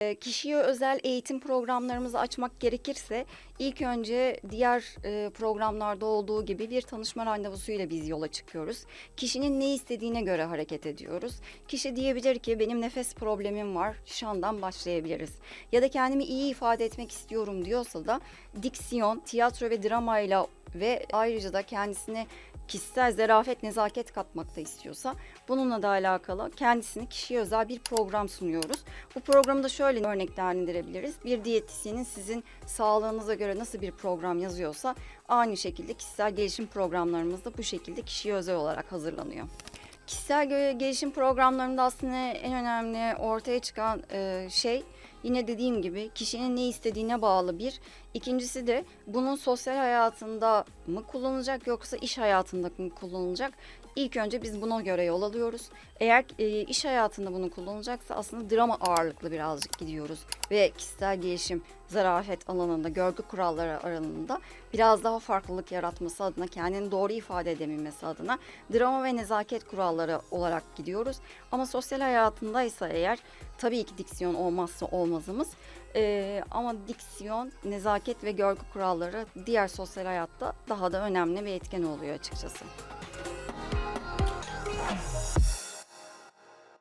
E, Kişiye özel eğitim programlarımızı açmak gerekirse ilk önce diğer e, programlarda olduğu gibi bir tanışma randevusuyla biz yola çıkıyoruz. Kişinin ne istediğine göre hareket ediyoruz. Kişi diyebilir ki benim nefes problemim var, şandan başlayabiliriz. Ya da kendimi iyi ifade etmek istiyorum diyorsa da diksiyon, tiyatro ve dramayla ve ayrıca da kendisine kişisel zarafet, nezaket katmak da istiyorsa bununla da alakalı kendisine kişiye özel bir program sunuyoruz. Bu programı da şöyle örneklendirebiliriz. Bir diyetisyenin sizin sağlığınıza göre nasıl bir program yazıyorsa aynı şekilde kişisel gelişim programlarımız da bu şekilde kişiye özel olarak hazırlanıyor. Kişisel gelişim programlarında aslında en önemli ortaya çıkan şey yine dediğim gibi kişinin ne istediğine bağlı bir. İkincisi de bunun sosyal hayatında mı kullanılacak yoksa iş hayatında mı kullanılacak? İlk önce biz buna göre yol alıyoruz. Eğer e, iş hayatında bunu kullanılacaksa aslında drama ağırlıklı birazcık gidiyoruz. Ve kişisel gelişim, zarafet alanında, görgü kuralları alanında biraz daha farklılık yaratması adına, kendini doğru ifade edebilmesi adına drama ve nezaket kuralları olarak gidiyoruz. Ama sosyal hayatındaysa eğer tabii ki diksiyon olmazsa olmazımız. Ee, ama diksiyon, nezaket ve görgü kuralları diğer sosyal hayatta daha da önemli ve etken oluyor açıkçası.